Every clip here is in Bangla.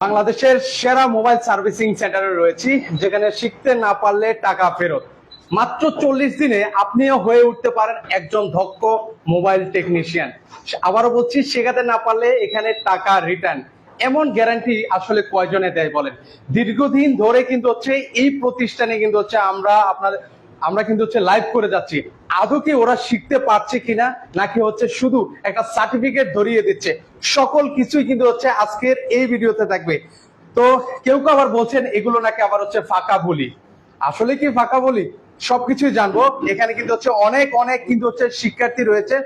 বাংলাদেশের সেরা মোবাইল সার্ভিসিং সেন্টারে রয়েছি, যেখানে শিখতে না পারলে টাকা ফেরত। মাত্র চল্লিশ দিনে আপনিও হয়ে উঠতে পারেন একজন দক্ষ মোবাইল টেকনিশিয়ান। আবারও বলছি, শেখাতে না পারলে এখানে টাকা রিটার্ন। এমন গ্যারান্টি আসলে কয়জনে দেয় বলেন? দীর্ঘদিন ধরে কিন্তু হচ্ছে এই প্রতিষ্ঠানে কিন্তু হচ্ছে আমরা আপনাদের আমরা কিন্তু হচ্ছে লাইভ করে যাচ্ছি। আদৌ কি ওরা শিখতে পারছে কিনা, নাকি হচ্ছে শুধু একটা সার্টিফিকেট ধরিয়ে দিচ্ছে? সকল কিছুই কিন্তু হচ্ছে আজকের এই ভিডিওতে থাকবে। তো কেউ কেউ আবার বলছেন, এগুলো নাকি আবার হচ্ছে ফাঁকা বলি। আসলে কি ফাঁকা বলি? সবকিছুই জানব। এখানে কিন্তু হচ্ছে অনেক অনেক কিন্তু হচ্ছে শিক্ষার্থী রয়েছে।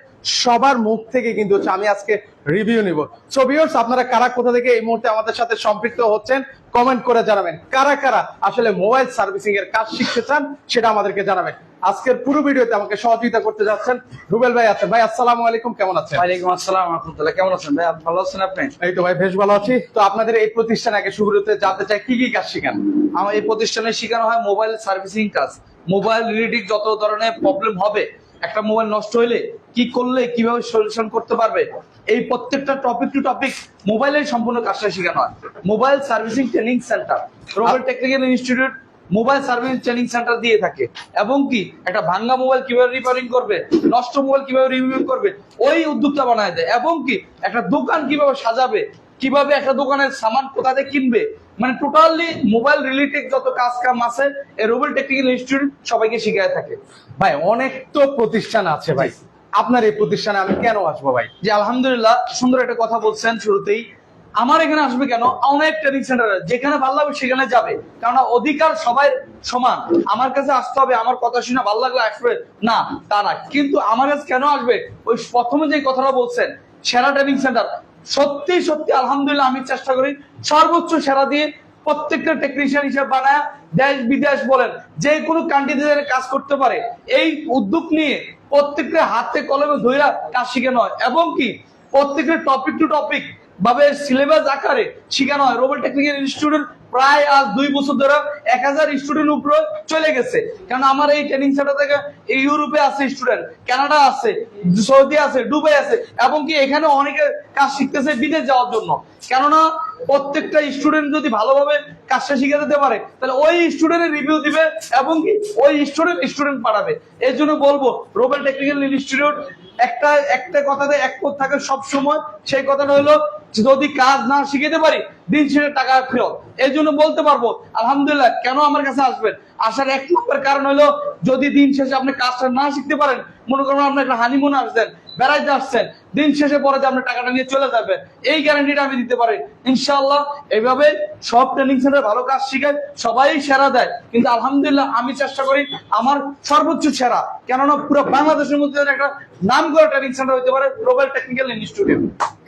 সবার মুখ থেকে কিন্তু হচ্ছে আমি আজকে রিভিউ নিব। সো আপনারা কারা, কোথা থেকে এই মুহূর্তে আমাদের সাথে সম্পৃক্ত হচ্ছেন? কমেন্ট করে জানাবেন। কারা কারা আসলে মোবাইল সার্ভিসিং এর কাজ শিখতে চান সেটা আমাদেরকে জানাবেন। আজকের পুরো ভিডিওতে আমাকে সহযোগিতা করতে যাচ্ছেন রুবেল ভাই আছেন। ভাই আসসালামু আলাইকুম কেমন আছেন? ওয়ালাইকুম আসসালাম রহমতুল্লাহ কেমন আছেন ভাই? ভালো আছেন আপনি? এই তো ভাই বেশ ভালো আছি। তো আপনাদের এই প্রতিষ্ঠানে আগে শুরুতে জানতে চাই কি কি কাজ শিখান? আমার এই প্রতিষ্ঠানে শেখানো হয় মোবাইল সার্ভিসিং কাজ। মোবাইল রিলেটেড যত ধরনের প্রবলেম হবে একটা মোবাইল নষ্ট হলে কি করলে কীভাবে সলিউশন করতে পারবে? এই প্রত্যেকটা টপিক টু টপিক মোবাইলের সম্পূর্ণ কাজটা শেখানো হয়। Mobile servicing training centre Robel technical institute mobile service training centre দিয়ে থাকে। এবং কি একটা ভাঙ্গা মোবাইল কীভাবে রিপেয়ারিং করবে নষ্ট মোবাইল কীভাবে রিভিউ করবে ওই উদ্যোগটা বানায় দেয়। এবং কি একটা দোকান কীভাবে সাজাবে কীভাবে একটা দোকানের সামান কোথা থেকে কিনবে মানে টোটালি মোবাইল রিলেটেড যত কাজ কাম আছে এই রোবেল টেকনিক্যাল ইনস্টিটিউট সবাইকে শিখায় থাকে। ভাই অনেক তো প্রতিষ্ঠান আছে ভাই। আপনার এই প্রতিষ্ঠানে আমি কেন আসব ভাই? যে আলহামদুলিল্লাহ সুন্দর একটা কথা বলছেন শুরুতেই। আমার এখানে আসবে কেন? অনেক ট্রেনিং সেন্টার যেখানে ভালো লাগবে সেখানে যাবে। কারণ অধিকার সবাই সমান। আমার কাছে আসতে হবে আমার কথা শুনে ভালো লাগলে আসবে। না তা না। কিন্তু আমার কাছে কেন আসবে? ওই প্রথমে যে কথাটা বলছেন সেরা ট্রেনিং সেন্টার সত্যি সত্যি, আলহামদুলিল্লাহ আমি চেষ্টা করি সর্বোচ্চ সেরা দিয়ে প্রত্যেকটা টেকনিশিয়ান হিসেবে বানায়, দেশ বিদেশ বলেন, যে কোনো কান্ট্রিতে কাজ করতে পারে। এই উদ্যোগ নিয়ে প্রত্যেকটা হাতে কলমে ধৈরা কাজ শিখে নয়। এবং কি, প্রত্যেকটা টপিক টু টপিক ভাবে সিলেবাস আকারে শিখানো হয়। রোবট টেকনিক্যাল ইনস্টিটিউট প্রায় আজ দুই বছর ধরে এক হাজার স্টুডেন্ট উপরে চলে গেছে। কারণ আমার এই ট্রেনিং সেন্টার থেকে ইউরোপে আছে স্টুডেন্ট কানাডা আছে, সৌদি আছে, দুবাই আছে, এবং কি এখানে অনেকে কাজ শিখতেছে বিদেশ যাওয়ার জন্য। কেননা প্রত্যেকটা স্টুডেন্ট যদি ভালোভাবে কাজটা শিখে দিতে পারে, তাহলে ওই স্টুডেন্টের রিভিউ দিবে এবং কি ওই স্টুডেন্ট স্টুডেন্ট পাঠাবে। এর জন্য বলব রোবেল টেকনিক্যাল ইনস্টিটিউট একটা একটা কথাতে এক পথ থাকে সব সময় সেই কথাটা হলো, যদি কাজ না শিখাতে পারি, দিন শেষে টাকা ফেরত। এই জন্য বলতে পারব, আলহামদুলিল্লাহ, কেন আমার কাছে আসবেন? আসার এক নম্বর কারণ হলো, যদি দিন শেষে আপনি কাজটা না শিখতে পারেন, মনে করেন আপনি একটা হানিমুন আসছেন, বেড়াইতে আসছেন দিন শেষে পরে যে আপনি টাকাটা নিয়ে চলে যাবেন এই গ্যারান্টিটা আমি দিতে পারি। ইনশাআল্লাহ এইভাবে সব ট্রেনিং সেন্টার ভালো কাজ শিখায় সবাই সেরা দেয়। কিন্তু আলহামদুলিল্লাহ আমি চেষ্টা করি আমার সর্বোচ্চ সেরা। কেননা পুরো বাংলাদেশের মধ্যে একটা নাম করা ট্রেনিং সেন্টার হতে পারে গ্লোবাল টেকনিক্যাল ইনস্টিটিউট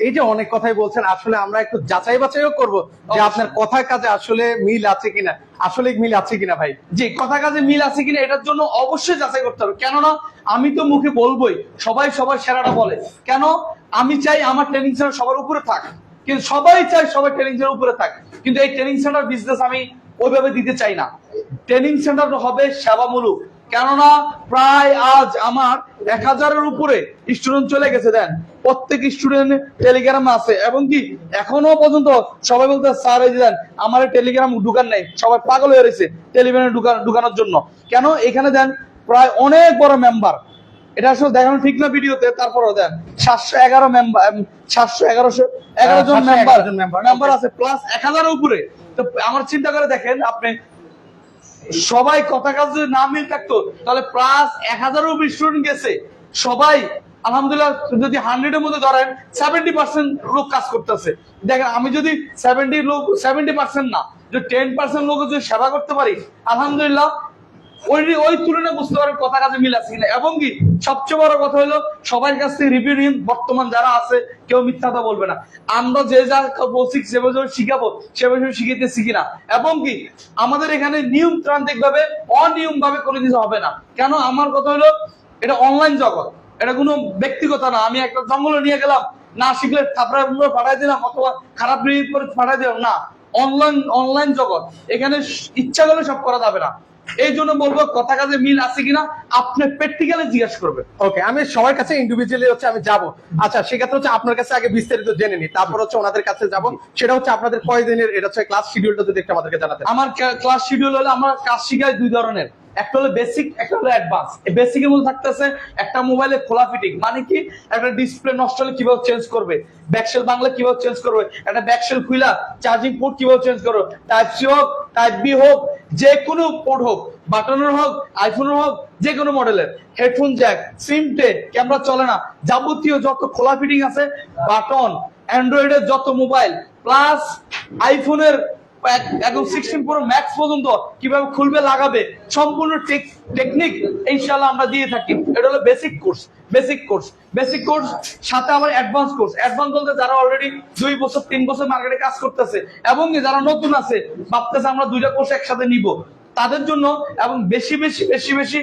এই যে অনেক কথাই বলছেন আসলে আমরা একটু যাচাই বাছাইও করব যে আপনার কথার কাজে আসলে মিল আছে কিনা। আসলে মিল আছে কিনা ভাই? যে কথা কাজে মিল আছে কিনা এটার জন্য অবশ্যই যাচাই করতে হবে। কেননা আমি তো মুখে বলবোই সবাই সবার সেরাটা বলে। কেন? আমি চাই আমার ট্রেনিং সেন্টার সবার উপরে থাক। কিন্তু সবাই চাই সবাই ট্রেনিং সেন্টার উপরে থাক। কিন্তু এই ট্রেনিং সেন্টার বিজনেস আমি ওইভাবে দিতে চাই না। ট্রেনিং সেন্টার হবে সেবামূলক। কেননা প্রায় আজ আমার এক হাজারের উপরে স্টুডেন্ট চলে গেছে, দেন। প্রত্যেক স্টুডেন্ট টেলিগ্রাম আছে। এবং কি, এখনও পর্যন্ত সবাই বলতে স্যার, এই দেন, আমার টেলিগ্রাম ঢুকান নাই। সবাই পাগল হয়ে রয়েছে টেলিগ্রামে ঢুকানোর জন্য। কেন? এখানে, দেন, প্রায় অনেক বড় মেম্বার এটা আসলে দেখানো ঠিক না ভিডিওতে তারপরও দেন। সাতশো এগারো মেম্বার সাতশো এগারোশো এগারো জন মেম্বার মেম্বার আছে প্লাস এক হাজারের উপরে। তো আমার চিন্তা করে দেখেন আপনি সবাই কথা কাজ যদি না মিল থাকতো তাহলে প্লাস এক উপর স্টুডেন্ট গেছে। সবাই আলহামদুলিল্লাহ যদি হান্ড্রেডের মধ্যে ধরেন সেভেন্টি পার্সেন্ট লোক কাজ করতেছে। দেখেন আমি যদি সেভেন্টি লোক সেভেন্টি পার্সেন্ট না যদি টেন পার্সেন্ট লোক যদি সেবা করতে পারি আলহামদুলিল্লাহ ওই ওই তুলনায় বুঝতে পারেন কথা কাজে মিল আছে কিনা। এবং কি, সবচেয়ে বড় কথা হলো, সবার কাছ থেকে রিভিউ নিন, বর্তমান যারা আছে, কেউ মিথ্যা কথা বলবে না। আমরা যে যা বলছি সেভাবে যেভাবে শিখাবো সেভাবে সেভাবে শিখাইতে শিখি না এবং কি, আমাদের এখানে নিয়ম ত্রান্তিক ভাবে অনিয়ম ভাবে করে দিতে হবে না। কেন? আমার কথা হলো, এটা অনলাইন জগৎ। এটা কোনো ব্যক্তিগত না। আমি একটা জঙ্গলে নিয়ে গেলাম, না শিখলে থাপড়া পাঠাই দিলাম, অথবা খারাপ রিভিউ করে পাঠাই দিলাম, না। অনলাইন অনলাইন জগৎ। এখানে ইচ্ছা করলে সব করা যাবে না। এই জন্য বলব কথা কাজে মিল আছে কিনা আপনি প্র্যাকটিক্যালি জিজ্ঞাসা করবেন। ওকে আমি সবার কাছে ইন্ডিভিজুয়ালি হচ্ছে আমি যাব। আচ্ছা সেক্ষেত্রে হচ্ছে আপনার কাছে আগে বিস্তারিত জেনে নিই তারপর হচ্ছে ওনাদের কাছে যাব। সেটা হচ্ছে আপনাদের কয়দিনের এটা হচ্ছে ক্লাস শিডিউলটা যদি একটু আমাদেরকে জানাতে আমার ক্লাস শিডিউল হলো আমরা কাজ শিখাই দুই ধরনের। একটা হলো বেসিক একটা হলো অ্যাডভান্স বেসিক মধ্যে থাকতেছে একটা মোবাইলে খোলা ফিটিং মানে কি? একটা ডিসপ্লে নষ্ট হলে কীভাবে চেঞ্জ করবে? ব্যাকশেল বাংলা কীভাবে চেঞ্জ করবে? একটা ব্যাকশেল খুলা চার্জিং পোর্ট কীভাবে চেঞ্জ করবে? টাইপ সি হোক টাইপ বি হোক যে কোনো পোর্ট হোক, বাটনের হোক আইফোনের হোক যে কোনো মডেলের হেডফোন জ্যাক সিম টে ক্যামেরা চলে না। যাবতীয় যত খোলা ফিটিং আছে বাটন অ্যান্ড্রয়েডের যত মোবাইল প্লাস আইফোনের একদম সিক্সটিন প্রো ম্যাক্স পর্যন্ত কীভাবে খুলবে, লাগাবে, সম্পূর্ণ টেকনিক ইনশাল্লাহ আমরা দিয়ে থাকি। এটা হলো basic course basic course basic course সাথে আবার অ্যাডভান্স কোর্স অ্যাডভান্স বলতে যারা অলরেডি দুই বছর, তিন বছর মার্কেটে কাজ করতেছে এবং যারা নতুন আছে, ভাবতেছে আমরা দুইটা কোর্স একসাথে নিব। তাদের জন্য এবং বেশি বেশি বেশি বেশি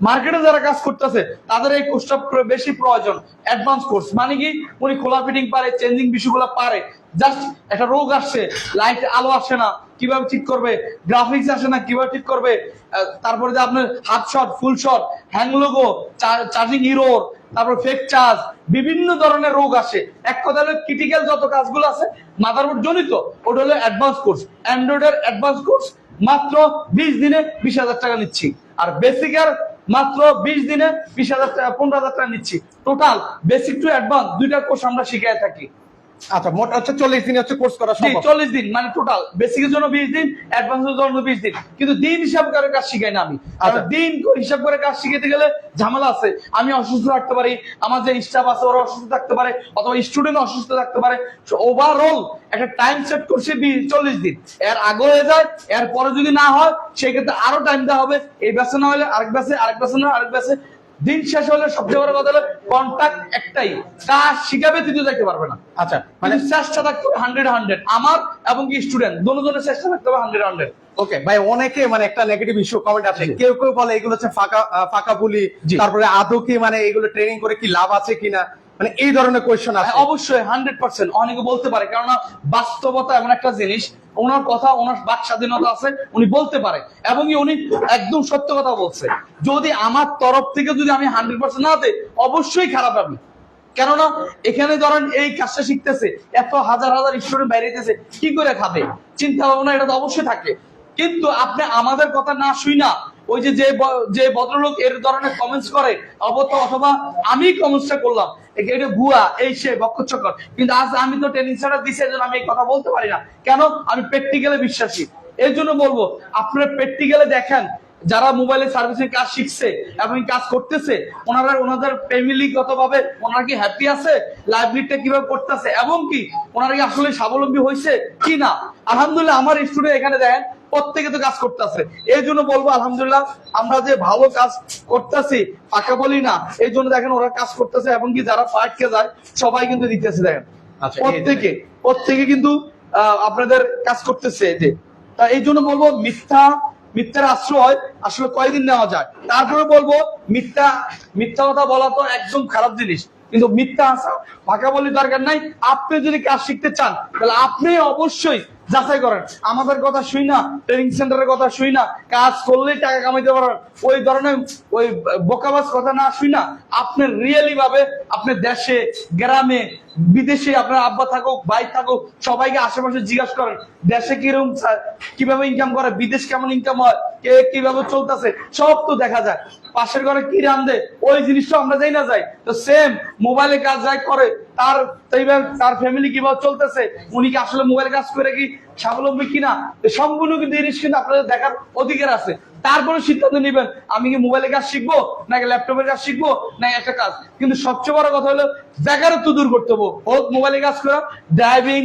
মার্কেটে যারা কাজ করতেছে, তাদের এই কোর্সটা বেশি প্রয়োজন। অ্যাডভান্স কোর্স মানে কি? উনি খোলা ফিটিং পারে চেঞ্জিং বিষয়গুলো পারে। জাস্ট একটা রোগ আসছে লাইট আলো আসে না, কীভাবে ঠিক করবে? গ্রাফিক্স আসে না, কীভাবে ঠিক করবে? তারপরে যে আপনার half short full short hang logo charging error তারপর ফেক চার্জ বিভিন্ন ধরনের রোগ আসে। এক কথা হলো ক্রিটিক্যাল যত কাজগুলো আছে মাদারবোর্ড জনিত, ওটা হলো অ্যাডভান্স কোর্স অ্যান্ড্রয়েডের অ্যাডভান্স কোর্স মাত্র বিশ দিনে বিশ হাজার টাকা নিচ্ছি। আর বেসিকের মাত্র বিশ দিনে বিশ হাজার টাকা, পনেরো হাজার টাকা নিচ্ছি। টোটাল বেসিক টু অ্যাডভান্স দুইটা কোর্স আমরা শিখাই থাকি। আচ্ছা মোট হচ্ছে চল্লিশ দিন হচ্ছে কোর্স করা সম্ভব। চল্লিশ দিন মানে টোটাল বেসিকের জন্য বিশ দিন অ্যাডভান্সের জন্য বিশ দিন। কিন্তু দিন হিসাব করে কাজ শিখাই না আমি। আচ্ছা। দিন হিসাব করে কাজ শিখাতে গেলে ঝামেলা আছে। আমি অসুস্থ থাকতে পারি আমার যে স্টাফ আছে ওরা অসুস্থ থাকতে পারে অথবা স্টুডেন্ট অসুস্থ থাকতে পারে। ওভারঅল একটা টাইম সেট করছে চল্লিশ দিন। এর আগে হয়ে যায় এর পরে যদি না হয় সেক্ষেত্রে আরও টাইম দেওয়া হবে। এই ব্যাসে না হলে আরেক ব্যাসে আরেক ব্যাসে না আরেক ব্যাসে দিন শেষ হলে সবচেয়ে বড় কথা হলো কন্ট্যাক্ট একটাই। কাজ শিখাবে তুই যাইতে পারবে না। আচ্ছা মানে মানে চেষ্টা থাকতে হবে হান্ড্রেড হান্ড্রেড আমার এবং কি স্টুডেন্ট দোনো জনের চেষ্টা থাকতে হবে হান্ড্রেড হান্ড্রেড ওকে ভাই অনেকে মানে একটা নেগেটিভ ইস্যু কমেন্ট আছে। কেউ কেউ বলে এগুলো হচ্ছে ফাঁকা ফাঁকা বুলি তারপরে আদৌ কি মানে এগুলো ট্রেনিং করে কি লাভ আছে কিনা? মানে এই ধরনের কোয়েশ্চেন আছে। হ্যাঁ, অবশ্যই হান্ড্রেড পার্সেন্ট অনেকে বলতে পারে কেননা বাস্তবতা এমন একটা জিনিস ওনার কথা ওনার বাক স্বাধীনতা আছে উনি বলতে পারে। এবং উনি একদম সত্য কথা বলছে। যদি আমার তরফ থেকে যদি আমি হান্ড্রেড পার্সেন্ট না দিই অবশ্যই খারাপ হবে। কেননা এখানে ধরেন এই কাজটা শিখতেছে এত হাজার হাজার স্টুডেন্ট বাইরেতেছে কি করে খাবে? চিন্তা ভাবনা এটা তো অবশ্যই থাকে। কিন্তু আপনি আমাদের কথা না শুই না ওই যে যে ভদ্রলোক এর ধরনের কমেন্টস করে অবত অথবা আমি কমেন্টসটা করলাম এটা ভুয়া, এই সে বক্ষচকর কিন্তু আজ আমি তো ট্রেনিং সেন্টার দিছি, এজন্য আমি এই কথা বলতে পারি না। কেন? আমি প্র্যাকটিক্যালে বিশ্বাসী। এর জন্য বলব, আপনারা প্র্যাকটিক্যালে দেখেন, যারা মোবাইলে সার্ভিসিং কাজ শিখছে এবং কাজ করতেছে, ওনারা ওনাদের ফ্যামিলিগত ভাবে ওনারা কি হ্যাপি আছে? লাইব্রেরিটা কীভাবে করতেছে? এবং কি, ওনারা কি আসলে স্বাবলম্বী হয়েছে? কি না? আলহামদুলিল্লাহ, আমার স্টুডেন্ট এখানে দেখেন প্রত্যেকে তো কাজ করতেছে এই জন্য বলব আলহামদুলিল্লাহ আমরা যে ভালো কাজ করতেছি পাকা বলি না এই জন্য দেখেন ওরা কাজ করতেছে এবং কি যারা পার্টকে যায় সবাই কিন্তু দিতেছে দেখেন। আচ্ছা, প্রত্যেকে প্রত্যেকে কিন্তু আপনাদের কাজ করতেছে যে। তা এই জন্য বলব মিথ্যা মিথ্যার আশ্রয় আসলে কয়দিন নেওয়া যায়? তারপরে বলব মিথ্যা মিথ্যা কথা বলা তো একদম খারাপ জিনিস। কিন্তু মিথ্যা আসা ফাঁকা বলি দরকার নাই। আপনি যদি কাজ শিখতে চান তাহলে আপনি অবশ্যই যাচাই করেন। আমাদের কথা শুই না ট্রেনিং সেন্টারের কথা শুই না, কাজ করলেই টাকা কামাইতে পারেন। ওই ধরনের, ওই বোকাবাজ কথা না শুই না, আপনি রিয়েলি ভাবে আপনি দেশে, গ্রামে, বিদেশে আপনার আব্বা থাকুক, ভাই থাকুক, সবাইকে আশেপাশে জিজ্ঞাসা করেন, দেশে কীরকম কীভাবে ইনকাম করে, বিদেশ কেমন ইনকাম হয়? কে কীভাবে চলতেছে, সব তো দেখা যায়। পাশের ঘরে কি রান্ধে ওই জিনিসটা আমরা যাই না যাই। তো সেম মোবাইলে কাজ যাই করে, তার তার ফ্যামিলি কীভাবে চলতেছে, উনি কি আসলে মোবাইল কাজ করে কি স্বাবলম্বী কিনা? সম্পূর্ণ কিন্তু জিনিস কিন্তু আপনাদের দেখার অধিকার আছে। তারপরে সিদ্ধান্ত নেবেন, আমি কি মোবাইলে কাজ শিখব, নাকি ল্যাপটপের কাজ শিখব, নাকি একটা কাজ? কিন্তু সবচেয়ে বড় কথা হলো, বেকারত্ব দূর করতে হোক মোবাইলে কাজ করা ড্রাইভিং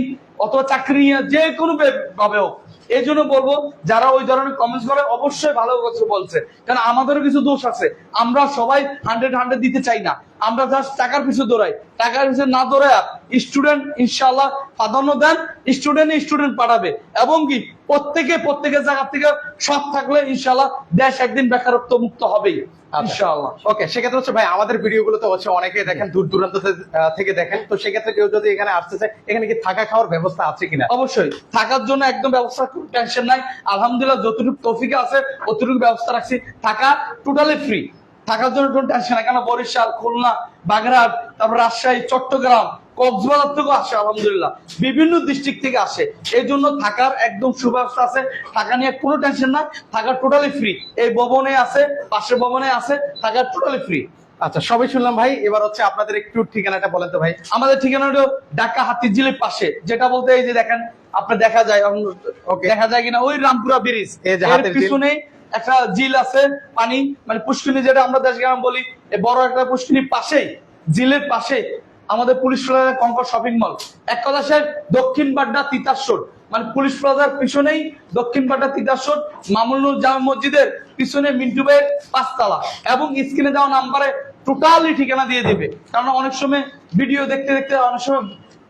অথবা চাকরি নিয়ে যে কোনো ভাবে হোক। এই জন্য বলব, যারা ওই ধরনের কমেন্টস করে, অবশ্যই ভালো কিছু বলছে। কারণ আমাদেরও কিছু দোষ আছে। আমরা সবাই হান্ড্রেড হান্ড্রেড দিতে চাই না। আমরা জাস্ট টাকার পিছু দৌড়াই। টাকার পিছু না দৌড়ায় স্টুডেন্ট ইনশাল্লাহ প্রাধান্য দেন স্টুডেন্ট স্টুডেন্ট পাঠাবে। এবং কি প্রত্যেকে প্রত্যেকের জায়গা থেকে সৎ থাকলে ইনশাল্লাহ দেশ একদিন বেকারত্ব মুক্ত হবেই ইনশাল্লাহ ওকে সেক্ষেত্রে হচ্ছে ভাই আমাদের ভিডিওগুলো তো হচ্ছে অনেকে দেখেন দূর দূরান্ত থেকে- থেকে দেখেন। তো সেক্ষেত্রে কেউ যদি এখানে আসতে চায় এখানে কি থাকা খাওয়ার ব্যবস্থা আছে কিনা? অবশ্যই। থাকার জন্য একদম ব্যবস্থা টেনশন নাই। আলহামদুলিল্লাহ যতটুকু তফিকে আছে অতটুকু ব্যবস্থা রাখছি। থাকা টোটালি ফ্রি থাকার জন্য কোনো টেনশন নাই কেন? বরিশাল খুলনা বাগেরহাট তারপর রাজশাহী চট্টগ্রাম কক্সবাজার থেকেও আসে আলহামদুলিল্লাহ। বিভিন্ন ডিস্ট্রিক্ট থেকে আসে। এই জন্য থাকার একদম সুব্যবস্থা আছে। থাকা নিয়ে কোনো টেনশন নাই। থাকা টোটালি ফ্রি এই ভবনে আছে পাশের ভবনে আছে থাকা টোটালি ফ্রি আচ্ছা সবই শুনলাম ভাই। এবার হচ্ছে আপনাদের একটু ঠিকানাটা বলেন তো ভাই। আমাদের ঠিকানাটা ঢাকা হাতিঝিলের পাশে। যেটা বলতে এই যে দেখেন আপনার দেখা যায়. দেখা যায় কিনা? ওই রামপুরা ব্রিজ পিছনে একটা জিল আছে, পানি মানে পুষ্কিনী যেটা আমরা দেশ গ্রাম বলি বড় একটা পুষ্কিনীর পাশেই জিলের পাশে আমাদের পুলিশ প্লাজার কঙ্কর শপিং মল। এক কথা স্যার, দক্ষিণ বাড্ডা তিতাসর মানে পুলিশ প্লাজার পিছনেই দক্ষিণ বাড্ডা তিতাসর মামুনুল জামা মসজিদের পিছনে মিন্টু ভাইয়ের পাঁচতলা। এবং স্ক্রিনে দেওয়া নাম্বারে টোটালি ঠিকানা দিয়ে দিবে। কারণ অনেক সময় ভিডিও দেখতে দেখতে অনেক সময়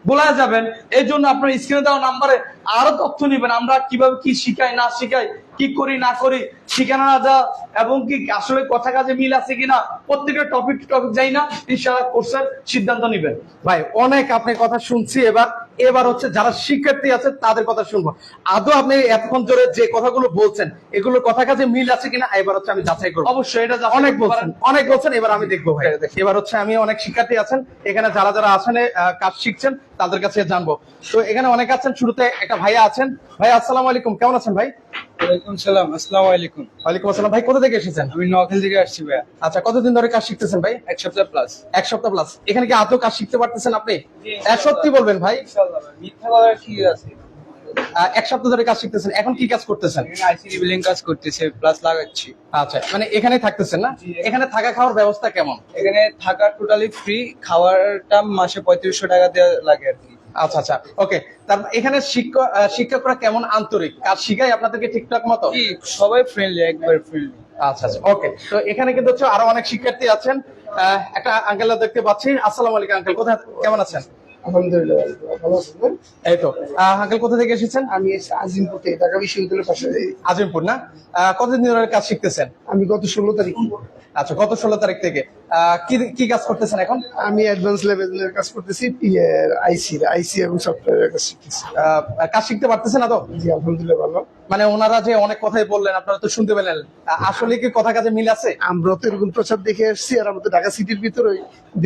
বলা যাবেন। এই জন্য আপনার স্ক্রিনে দেওয়া নাম্বারে আরও তথ্য নিবেন, আমরা কীভাবে কি শিখাই, না শিখাই কি করি না করি ঠিকানা যা এবং কি আসলে কথা কাজে মিল আছে কিনা প্রত্যেকটা টপিক টপিক যাই না ইনশাআল্লাহ কোর্সের সিদ্ধান্ত নিবেন। ভাই অনেক আপনি কথা শুনছি এবার এবার হচ্ছে যারা শিক্ষার্থী আছে তাদের কথা শুনব। আদৌ আপনি এতক্ষণ ধরে যে কথাগুলো বলছেন এগুলোর কথা কাজে মিল আছে কিনা এবার হচ্ছে আমি যাচাই করব। অবশ্যই এটা অনেক বলছেন অনেক বলছেন এবার আমি দেখব ভাই। এবার হচ্ছে আমি অনেক শিক্ষার্থী আছেন এখানে যারা যারা আছেন কাজ শিখছেন তাদের কাছে জানব। তো এখানে অনেক আছেন শুরুতে একটা ভাইয়া আছেন। ভাই আসসালামু আলাইকুম কেমন আছেন ভাই? ওয়ালাইকুম সালাম আসসালামু আলাইকুম। ওয়ালাইকুম আসসালাম। ভাই কোথা থেকে এসেছেন? আমি নোয়াখালী থেকে আসছি ভাইয়া। আচ্ছা কতদিন ধরে কাজ শিখতেছেন ভাই? এক সপ্তাহ প্লাস এক সপ্তাহ প্লাস এখানে কি আদৌ কাজ শিখতে পারতেছেন আপনি? সত্যি বলবেন ভাই। মিথ্যা বলার কি আছে? এক সপ্তাহ ধরে কাজ শিখতেছেন। এখন কি কাজ করতেছেন? কাজ করতেছে প্লাস লাগাচ্ছি। আচ্ছা মানে এখানে থাকতেছেন না? এখানে। থাকা খাওয়ার ব্যবস্থা কেমন? এখানে থাকা টোটালি ফ্রি খাওয়ারটা মাসে পঁয়ত্রিশশো টাকা দেওয়া লাগে আর কি। আচ্ছা আচ্ছা। ওকে তার এখানে শিক্ষক শিক্ষকরা কেমন আন্তরিক? কাজ শিখায় আপনাদেরকে ঠিকঠাক মতো? সবাই ফ্রেন্ডলি একবার ফ্রেন্ডলি আচ্ছা আচ্ছা। ওকে তো এখানে কিন্তু হচ্ছে আরও অনেক শিক্ষার্থী আছেন। একটা আঙ্কেল দেখতে পাচ্ছি। আসসালামু আলাইকুম আঙ্কেল কোথায় কেমন আছেন? আলহামদুলিল্লাহ ভালো আছেন? এই তো। আঙ্কেল কোথা থেকে এসেছেন? আমি এসে আজিমপুর থেকে ঢাকা বিশ্ববিদ্যালয়ের পাশে। আজিমপুর না? কতদিন ধরে কাজ শিখতেছেন? আমি গত ষোলো তারিখ। আচ্ছা গত ষোলো তারিখ থেকে। কি কি কাজ করতেছেন এখন? আমি অ্যাডভান্স লেভেলের কাজ করতেছি আইসি আইসি এবং সফটওয়্যারের কাজ শিখতেছি। কাজ শিখতে পারতেছেন না তো? জি আলহামদুলিল্লাহ ভালো। মানে ওনারা যে অনেক কথাই বললেন আপনারা তো শুনতে পেলেন। আসলে কি কথা কাজে মিল আছে? আমরা তো এরকম প্রচার দেখে এসেছি আর আমরা তো ঢাকা সিটির ভিতরে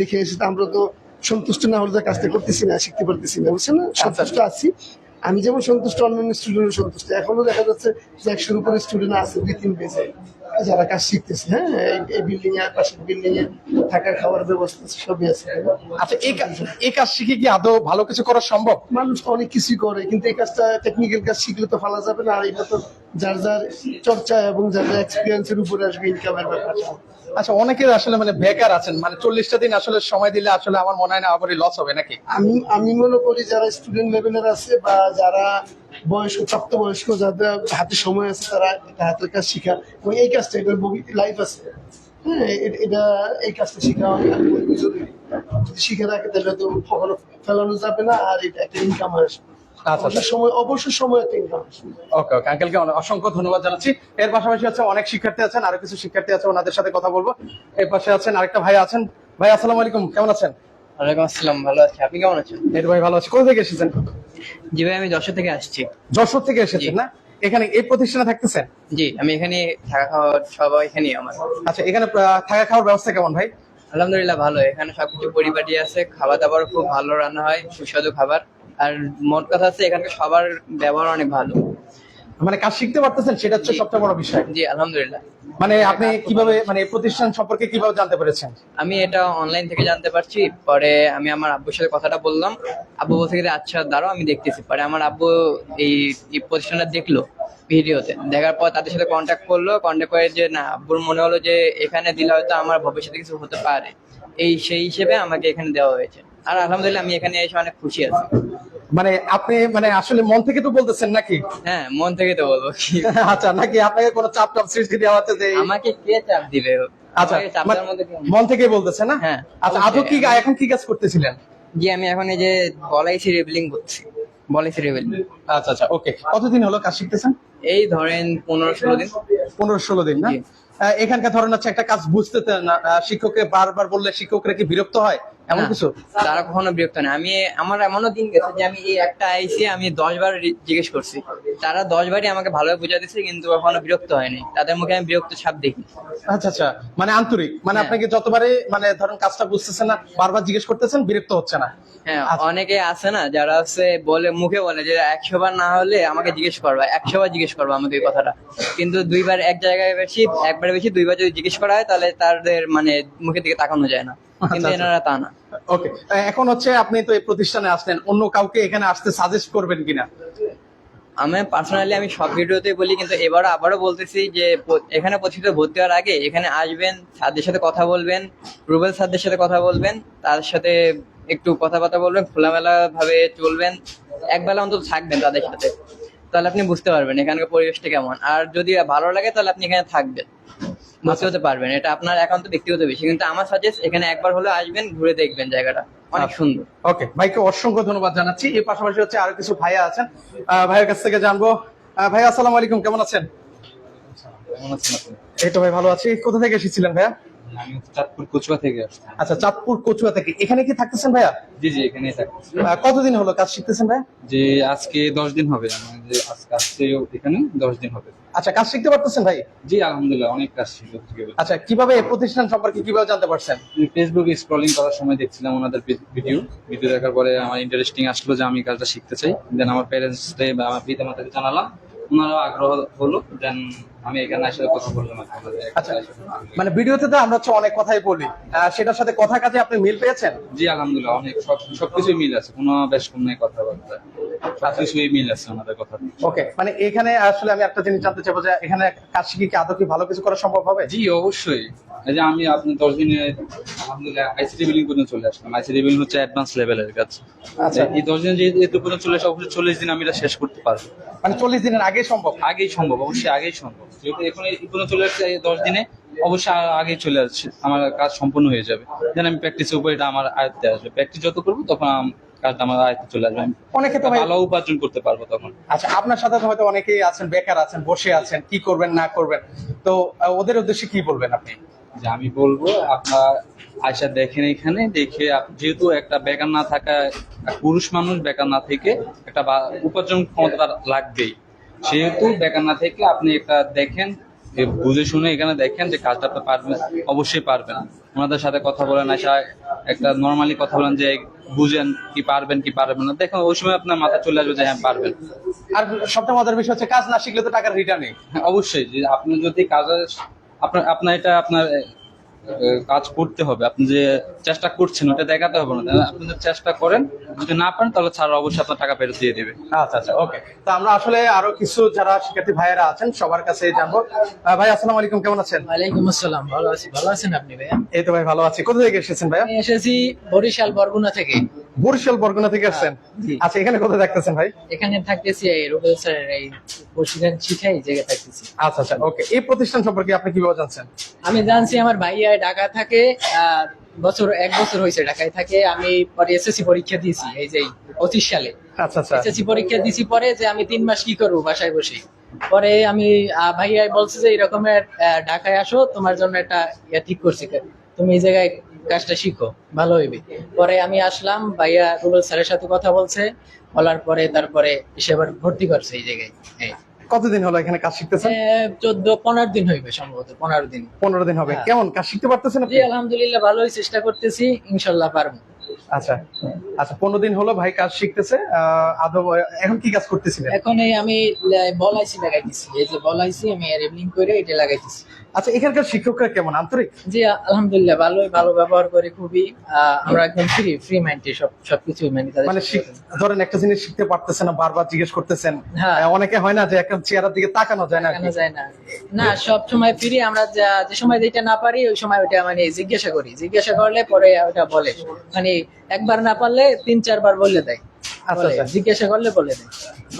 দেখে এসেছি আমরা তো সন্তুষ্ট না হলে কাজটা করতেছি না শিখতে পারতেছি না বুঝছেন না? সন্তুষ্ট আছি। আমি যেমন সন্তুষ্ট অন্যান্য স্টুডেন্ট সন্তুষ্ট। এখনও দেখা যাচ্ছে যে একশোর উপরে স্টুডেন্ট আছে দুই তিন বেজে যারা কাজ শিখতেছে হ্যাঁ এই- এই বিল্ডিং এর পাশের বিল্ডিং এ। থাকা খাওয়ার ব্যবস্থা সবই আছে। আচ্ছা এই কাজ এই কাজ শিখে কি আদৌ ভালো কিছু করা সম্ভব? মানুষ অনেক কিছুই করে কিন্তু এই কাজটা টেকনিক্যাল কাজ শিখলে তো ফালা যাবে না আর এটা তো যার যার চর্চা এবং যার যার এক্সপিরিয়েন্সের উপরে আসবে ইনকামের ব্যাপারটা। আচ্ছা অনেকে আসলে মানে বেকার আছেন মানে চল্লিশটা দিন আসলে সময় দিলে আসলে আমার মনে হয় না আবারই লস হবে নাকি? আমি আমি মনে করি যারা স্টুডেন্ট লেভেলের আছে বা যারা বয়স্ক প্রাপ্ত বয়স্ক যাদের হাতে সময় আছে তারা এটা হাতের কাজ শিখা। এবং এই কাজটা লাইফ আছে। হ্যাঁ এটা এই কাজটা শিখা আমি জরুরি। যদি শিখে রাখে তাহলে তো কখনো ফেলানো যাবে না আর এটা একটা ইনকাম আসবে। আচ্ছা, সময় অবসর সময় একটা ইনকাম আসবে। ওকে ওকে। আঙ্কেলকে অসংখ্য ধন্যবাদ জানাচ্ছি। এর পাশাপাশি হচ্ছে অনেক শিক্ষার্থী আছেন আরও কিছু শিক্ষার্থী আছে ওনাদের সাথে কথা বলব। এর পাশে আছেন আরেকটা ভাই আছেন। ভাই আসসালামু আলাইকুম। কেমন আছেন? ওয়ালাইকুম আসসালাম ভালো আছি। আপনি কেমন আছেন? এই তো ভাই ভালো আছি। কোথা থেকে এসেছেন? জি ভাই আমি যশোর থেকে আসছি। যশোর থেকে এসেছেন না? এখানে এই প্রতিষ্ঠানে থাকতেছেন? জি আমি এখানে থাকা খাওয়া সবাই এখানে আমার। আচ্ছা এখানে থাকা খাওয়ার ব্যবস্থা কেমন ভাই? আলহামদুলিল্লাহ ভালো এখানে সবকিছু পরিপাটি আছে খাবার দাবার খুব ভালো রান্না হয় সুস্বাদু খাবার। আর মোট কথা হচ্ছে এখানে সবার ব্যবহার অনেক ভালো। মানে কাজ শিখতে পারতেছেন সেটা হচ্ছে সবচেয়ে বড় বিষয়। জি আলহামদুলিল্লাহ। মানে আপনি কীভাবে মানে প্রতিষ্ঠান সম্পর্কে কীভাবে জানতে পেরেছেন? আমি এটা অনলাইন থেকে জানতে পারছি পরে আমি আমার আব্বুর সাথে কথাটা বললাম। আব্বু বলছে কি যে, আচ্ছা দাঁড়াও আমি দেখতেছি। পরে আমার আব্বু এই এই প্রতিষ্ঠানটা দেখল ভিডিওতে। দেখার পর তাদের সাথে কন্ট্যাক্ট করল কন্ট্যাক্ট করে যে না আব্বুর মনে হলো যে এখানে দিলে হয়তো আমার ভবিষ্যতে কিছু হতে পারে। এই সেই হিসেবে আমাকে এখানে দেওয়া হয়েছে। আর আলহামদুলিল্লাহ আমি এখানে এসে অনেক খুশি আছি। মানে আপনি মানে আসলে মন থেকে তো বলতেছেন নাকি? হ্যাঁ মন থেকে তো বলব। আচ্ছা নাকি আপনাকে কোনো চাপ টাপ সৃষ্টি দেওয়া হচ্ছে যে আমাকে কে চাপ দিবে? আচ্ছা মানে মন থেকেই বলতেছেন না? হ্যাঁ, আচ্ছা। আদৌ কি এখন কি কাজ করতেছিলেন? জি আমি এখন এই যে বলাইছি রেবেলিং করছি। বলাইছি রেবেলিং আচ্ছা আচ্ছা ওকে। কতদিন হলো কাজ শিখতেছেন? এই ধরেন পনেরো ষোলো দিন। পনেরো ষোলো দিন না? এখানকার ধরেন হচ্ছে একটা কাজ বুঝতে না শিক্ষককে বারবার বললে শিক্ষকরা কি বিরক্ত হয়? এমন কিছু? তারা কখনো বিরক্ত না আমি আমার এমনও দিন গেছে যে আমি এই একটা আইসি আমি দশ বার জিজ্ঞেস করছি। তারা দশ বারই আমাকে ভালোভাবে বুঝা দিচ্ছে কিন্তু কখনো বিরক্ত হয়নি। তাদের মুখে আমি বিরক্ত ছাপ দেখি আচ্ছা আচ্ছা। মানে আন্তরিক। মানে হ্যাঁ। আপনাকে যতবারে মানে ধরেন কাজটা বুঝতেছেন না বারবার জিজ্ঞেস করতেছেন বিরক্ত হচ্ছে না? হ্যাঁ আচ্ছা। অনেকে আছে না যারা হচ্ছে বলে মুখে বলে যে একশো বার না হলে আমাকে জিজ্ঞেস করবা একশো বার জিজ্ঞেস করবা আমাকে এই কথাটা। কিন্তু দুইবার এক জায়গায় বেশি একবার বেশি দুইবার যদি জিজ্ঞেস করা হয় তাহলে তাদের মানে মুখের দিকে তাকানো যায় না। কিন্তু আচ্ছা। এনারা তা না। ওকে এখন হচ্ছে আপনি তো এই প্রতিষ্ঠানে আসলেন অন্য কাউকে এখানে আসতে সাজেস্ট করবেন কিনা? আমি পার্সোনালি আমি সব ভিডিওতে বলি কিন্তু এবারও আবারও বলতেছি যে এখানে প্রতিষ্ঠিত ভর্তি হওয়ার আগে এখানে আসবেন স্যারদের সাথে কথা বলবেন রুবেল স্যারদের সাথে কথা বলবেন তার সাথে একটু কথাবার্তা বলবেন খোলামেলা ভাবে চলবেন একবেলা অন্তত থাকবেন তাদের সাথে। তাহলে আপনি বুঝতে পারবেন এখানকার পরিবেশটা কেমন। আর যদি ভালো লাগে তাহলে আপনি এখানে থাকবেন। ভর্তি হতে পারবেন এটা আপনার একান্ত ব্যক্তিগত বিষয় কিন্তু আমার সাজেস্ট এখানে একবার হলে আসবেন ঘুরে দেখবেন জায়গাটা। অনেক সুন্দর। ওকে ভাইকে অসংখ্য ধন্যবাদ জানাচ্ছি। এর পাশাপাশি হচ্ছে আরও কিছু ভাইয়া আছেন। ভাইয়ের কাছ থেকে জানব। ভাই আসসালামু আলাইকুম কেমন আছেন? কেমন এই তো ভাই ভালো আছি। কোথা থেকে এসেছিলেন ভাইয়া? আমি চাঁদপুর কচুয়া থেকে আচ্ছা চাঁদপুর কচুয়া থেকে। এখানে কি থাকতেছেন ভাইয়া? জি জি এখানেই থাকি কতদিন হলো কাজ শিখতেছেন ভাইয়া? যে আজকে দশ দিন হবে। আজকে আসছে এখানে দশ দিন হবে। আচ্ছা কাজ শিখতে পারতেছেন ভাই? জি আলহামদুলিল্লাহ অনেক কাজ শিখতে আচ্ছা কীভাবে প্রতিষ্ঠান সম্পর্কে কীভাবে জানতে পারছেন? ফেসবুকে স্ক্রলিং করার সময় দেখছিলাম ওনাদের ভিডিও ভিডিও দেখার পরে আমার ইন্টারেস্টিং আসলো যে আমি কাজটা শিখতে চাই। দেন আমার প্যারেন্টস বা আমার পিতা মাতাকে জানালাম। ওনারাও আগ্রহ হলো দেন আমি এখানে আসলে কথা বললাম আচ্ছা মানে ভিডিওতে তো আমরা অনেক কথাই বলি। সেটার সাথে কথা কাজে আপনি মিল পেয়েছেন? জি আলহামদুলিল্লাহ অনেক সব সবকিছুই মিল আছে কোনো বেশ কম নেই কথাবার্তা। সবকিছুই মিল আছে ওনাদের কথা ওকে মানে এখানে আসলে আমি একটা জিনিস জানতে চাইব যে এখানে কাজ শিখে কি আদৌ কি ভালো কিছু করা সম্ভব হবে? জি অবশ্যই। এই যে আমি আপনি দশ দিনে আলহামদুলিল্লাহ আইসিটি বিলিং পর্যন্ত চলে আসলাম। আইসিটি বিলিং হচ্ছে অ্যাডভান্স লেভেলের কাজ। আচ্ছা। এই দশ দিনে যে এত পর্যন্ত চলে আসে অবশ্যই চল্লিশ দিন আমি এটা শেষ করতে পারব। মানে চল্লিশ দিনের আগে সম্ভব? আগেই সম্ভব অবশ্যই আগেই সম্ভব। এখন এই চলে আসছে দশ দিনে অবশ্যই আ- আগেই চলে আসছে। আমার কাজ সম্পূর্ণ হয়ে যাবে। দেন আমি প্র্যাকটিসের উপর এটা আমার আয়ত্তে আসবে। প্র্যাকটিস যত করব তখন কাজটা আমার আয়ত্তে চলে আসবে। আমি অনেকে তো ভাই ভালো উপার্জন করতে পারব তখন। আচ্ছা আপনার সাথে হয়তো অনেকেই আছেন বেকার আছেন বসে আছেন কি করবেন না করবেন। তো ওদের উদ্দেশ্যে কি বলবেন আপনি? যে আমি বলব আপনার আয়সা দেখেন এখানে দেখে যেহেতু একটা বেকার না থাকা পুরুষ মানুষ বেকার না থেকে একটা উপার্জন ক্ষমতা লাগবেই। সেহেতু বেকার না থেকে আপনি একটা দেখেন বুঝে শুনে এখানে দেখেন যে কাজটা আপনি পারবেন অবশ্যই পারবেন। ওনাদের সাথে কথা বলেন আশা একটা নর্মালি কথা বলেন যে বুঝেন কি পারবেন কি পারবেন না। দেখুন ওই সময় আপনার মাথা চলে আসবে যে হ্যাঁ পারবেন। আর সবচেয়ে মজার বিষয় হচ্ছে কাজ না শিখলে তো টাকার রিটার্ন নেই। হ্যাঁ, অবশ্যই। যে আপনি যদি কাজের আপনার আপনার এটা আপনার কাজ করতে হবে। আপনি যে চেষ্টা করছেন ওটা দেখাতে হবে না। আপনি যদি চেষ্টা করেন যদি না পারেন তাহলে স্যার অবশ্যই আপনার টাকা ফেরত দিয়ে দেবে। আচ্ছা আচ্ছা ওকে। তো আমরা আসলে আরও কিছু যারা শিক্ষার্থী ভাইয়েরা আছেন সবার কাছে জানব। ভাই আসসালামু আলাইকুম কেমন আছেন? ওয়ালাইকুম আসসালাম ভালো আছি। ভালো আছেন আপনি ভাইয়া? এই তো ভাই ভালো আছি। কোথা থেকে এসেছেন ভাইয়া? আমি এসেছি বরিশাল বরগুনা থেকে। বরিশাল বরগুনা থেকে আসছেন? আচ্ছা এখানে কোথায় দেখতেছেন ভাই? এখানে থাকতেছি এই রুবেল স্যারের এই প্রশিক্ষণ শিখাই এই জায়গায় থাকতেছি। আচ্ছা আচ্ছা ওকে। এই প্রতিষ্ঠান সম্পর্কে আপনি কীভাবে জানছেন? আমি জানছি আমার ভাইয়া ঢাকা থাকে আহ, বছর এক বছর হয়েছে ঢাকায় থাকে আমি পরে এসএসসি পরীক্ষা দিয়েছি এই যে পঁচিশ সালে। আচ্ছা আচ্ছা। এসএসসি পরীক্ষা দিয়েছি পরে যে আমি তিন মাস কি করব বাসায় বসে। পরে আমি আহ, ভাইয়া বলছে যে এরকমের ঢাকায় আসো তোমার জন্য একটা ইয়া ঠিক করছি তুমি এই জায়গায় কাজটা শিখো ভালো হইবে। পরে আমি আসলাম ভাইয়া রুবেল স্যারের সাথে কথা বলছে বলার পরে তারপরে এসে আবার ভর্তি করছে এই জায়গায় এই। কতদিন হলো এখানে কাজ শিখতেছেন? চোদ্দ পনেরো দিন হইবে সম্ভবত পনেরো দিন। পনেরো দিন হবে। হ্যাঁ। কেমন কাজ শিখতে পারতেছেন জি আলহামদুলিল্লাহ ভালোই চেষ্টা করতেছি ইনশাল্লাহ পারব। আচ্ছা। আচ্ছা পনেরো দিন হলো ভাই কাজ শিখতেছে এখন কি কাজ করতেছিলেন? এখন এই আমি বলাইছি লাগাইতেছি। এই যে বলাইছি আমি রেবলিং করে এটা লাগাইতেছি। আচ্ছা এখানকার শিক্ষকরা কেমন? আন্তরিক? জি আলহামদুলিল্লাহ ভালোই ভালো ব্যবহার করে খুবই। আমরা একদম ফ্রি ফ্রি মাইন্ডে সব সবকিছু মানে তাদের মানে ধরেন একটা জিনিস শিখতে পারতেছেন না বারবার জিজ্ঞেস করতেছেন। হ্যাঁ। অনেকে হয় না যে একটা চেয়ারের দিকে তাকানো যায় না আর কি। কেন যায় না। না সব সময় ফ্রি আমরা যে সময় যেটা না পারি ওই সময় ওটা মানে জিজ্ঞাসা করি। জিজ্ঞাসা করলে পরে ওটা বলে। মানে একবার না পারলে তিন চারবার বলে দেয়। আচ্ছা, আচ্ছা। জিজ্ঞাসা করলে বলে দেয়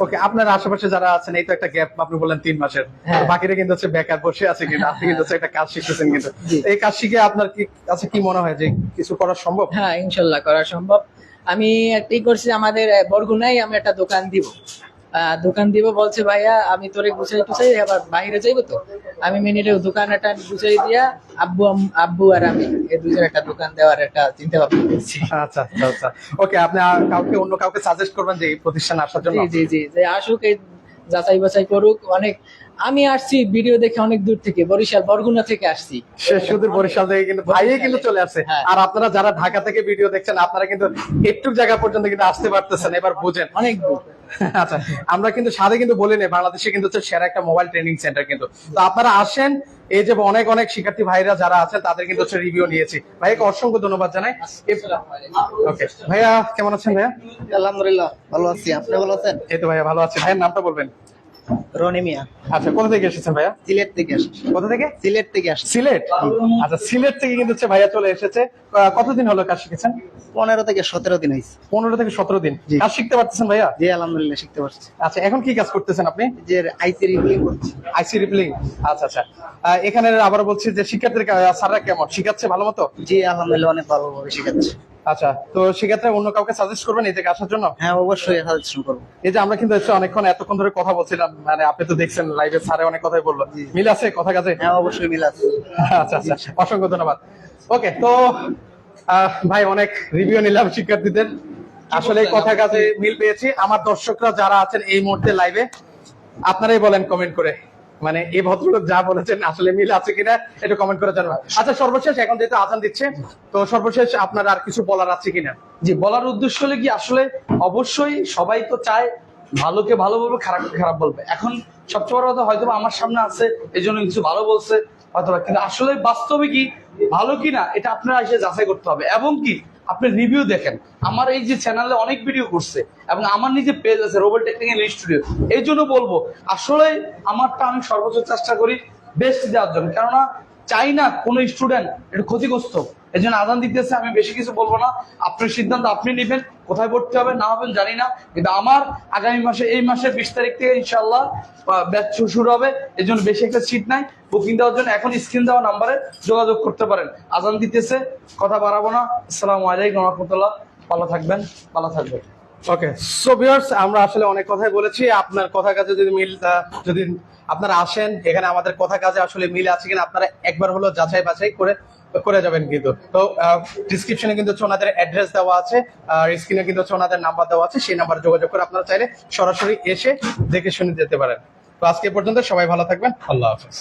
ওকে আপনার আশেপাশে যারা আছেন এই তো একটা গ্যাপ আপনি বললেন তিন মাসের। হ্যাঁ। বাকিরা কিন্তু হচ্ছে বেকার বসে আছে কিন্তু আপনি কিন্তু একটা কাজ শিখতেছেন কিন্তু। এই কাজ শিখে আপনার কি কাছে কি মনে হয় যে কিছু করা সম্ভব? হ্যাঁ ইনশাল্লাহ করা সম্ভব। আমি একটাই করছি আমাদের বরগুনায় আমি একটা দোকান দিব। দোকান দিব বলছে ভাইয়া আমি তোরে গুছাই টুছাই আবার বাইরে যাইবো তো? আমি মিনিটে দোকান একটা গুছাই দিয়া আব্বু আম- আব্বু আর আমি এই দুজন একটা দোকান দেওয়ার একটা চিন্তা ভাবনা করছি। আচ্ছা আচ্ছা আচ্ছা। ওকে আপনি আর কাউকে অন্য কাউকে সাজেস্ট করবেন যে এই প্রতিষ্ঠান আসার জন্য? জি জি জি যে আসুক এই যাচাই বাছাই করুক অনেক আমি আসছি ভিডিও দেখে অনেক দূর থেকে বরিশাল বরগুনা থেকে আসছি। সে শুধু বরিশাল থেকে কিন্তু ভাইয়ে কিন্তু চলে আসছে। হ্যাঁ। আর আপনারা যারা ঢাকা থেকে ভিডিও দেখছেন আপনারা কিন্তু একটু জায়গা পর্যন্ত কিন্তু আসতে পারতেছেন এবার বুঝেন। অনেক দূর। আচ্ছা আমরা কিন্তু সাথে কিন্তু বলি নাই বাংলাদেশে কিন্তু হচ্ছে সেরা একটা মোবাইল ট্রেনিং সেন্টার কিন্তু। তো আপনারা আসেন এই যে অনেক অনেক শিক্ষার্থী ভাইরা যারা আছেন তাদের কিন্তু হচ্ছে রিভিউ নিয়েছি। ভাইকে অসংখ্য ধন্যবাদ জানাই। ওকে ভাইয়া কেমন আছেন ভাইয়া? আলহামদুলিল্লাহ ভালো আছি। আপনি ভালো আছেন? এই তো ভাইয়া ভালো আছি। ভাইয়ের নামটা বলবেন? রনি মিয়া। আচ্ছা কোথা থেকে এসেছেন ভাইয়া? সিলেট থেকে আসছি কোথা থেকে? সিলেট থেকে আসছি। সিলেট? আচ্ছা সিলেট থেকে কিন্তু হচ্ছে ভাইয়া চলে এসেছে। কতদিন হলো কাজ শিখেছেন? পনেরো থেকে সতেরো দিন হয়েছে। পনেরো থেকে সতেরো দিন। কাজ শিখতে পারতেছেন ভাইয়া? জি আলহামদুলিল্লাহ শিখতে পারছি। আচ্ছা এখন কি কাজ করতেছেন আপনি? যে আইসি রিভিউ করছি। আইসি রিপ্লিং আচ্ছা আচ্ছা। এখানে আবার বলছি যে শিক্ষার্থীর স্যাররা কেমন? শিখাচ্ছে ভালো মতো? জি আলহামদুলিল্লাহ অনেক ভালোভাবে শিখাচ্ছে। আচ্ছা তো সেক্ষেত্রে অন্য কাউকে সাজেস্ট করবেন এই থেকে আসার জন্য? হ্যাঁ অবশ্যই করব। এই যে আমরা কিন্তু অনেকক্ষণ এতক্ষণ ধরে কথা বলছিলাম মানে আপনি তো দেখছেন লাইভে স্যারে অনেক কথাই বলল। মিল আছে? কথা কাজে? হ্যাঁ অবশ্যই মিল আছে। আচ্ছা আচ্ছা। অসংখ্য ধন্যবাদ। ওকে তো ভাই অনেক রিভিউ নিলাম শিক্ষার্থীদের। আসলে কথা কাজে মিল পেয়েছি। আমার দর্শকরা যারা আছেন এই মুহূর্তে লাইভে আপনারাই বলেন কমেন্ট করে। মানে এই ভদ্রলোক যা বলেছেন আসলে মিল আছে কিনা একটু কমেন্ট করে জানাবেন। আচ্ছা সর্বশেষ এখন যেহেতু আজান দিচ্ছে তো সর্বশেষ আপনার আর কিছু বলার আছে কিনা? জি বলার উদ্দেশ্য হলে কি আসলে অবশ্যই সবাই তো চায় ভালোকে ভালো বলবে, খারাপকে খারাপ বলবে। এখন সবচেয়ে বড় কথা হয়তো আমার সামনে আছে এই জন্য কিছু ভালো বলছে হয়তো কিন্তু আসলে বাস্তবে কি, ভালো কি না, এটা আপনারা এসে যাচাই করতে হবে। এবং কি, আপনি রিভিউ দেখেন। আমার এই যে চ্যানেলে অনেক ভিডিও করছে, এবং আমার নিজে পেজ আছে রোবট টেকনিক্যাল স্টুডিও এই জন্য বলব, আসলে আমারটা আমি সর্বোচ্চ চেষ্টা করি বেস্ট দেওয়ার জন্য। কেননা, চাই না কোনো স্টুডেন্ট একটু ক্ষতিগ্রস্ত এই জন্য আদান দিতেছে, আমি বেশি কিছু বলব না। আপনার সিদ্ধান্ত আপনি নেবেন, কোথায় ভর্তি হবে, না হবেন জানি না। কিন্তু আমার আগামী মাসে, এই মাসের বিশ তারিখ থেকে ইনশাল্লাহ ব্যাচ শুরু হবে। এই জন্য বেশি একটা সিট নাই। বুকিং দেওয়ার জন্য এখন স্ক্রিন দেওয়া নাম্বারে যোগাযোগ করতে পারেন। আজান দিতেছে, কথা বাড়াবো না। আসসালামু আলাইকুম রহমতুল্লাহ। ভালো থাকবেন ভালো থাকবেন। ওকে সো ভিউয়ার্স আমরা আসলে অনেক কথাই বলেছি। আপনার কথা কাজে যদি মিল যদি আপনারা আসেন, এখানে আমাদের কথা কাজে আসলে মিল আছে কিনা, আপনারা একবার হলো যাচাই বাছাই করে করে যাবেন কিন্তু। তো ডিসক্রিপশনে কিন্তু হচ্ছে ওনাদের অ্যাড্রেস দেওয়া আছে, আর স্ক্রিনে কিন্তু হচ্ছে ওনাদের নাম্বার দেওয়া আছে, সেই নাম্বারে যোগাযোগ করে আপনারা চাইলে সরাসরি এসে দেখে শুনে যেতে পারেন। তো আজকে পর্যন্ত সবাই ভালো থাকবেন, আল্লাহ হাফেজ।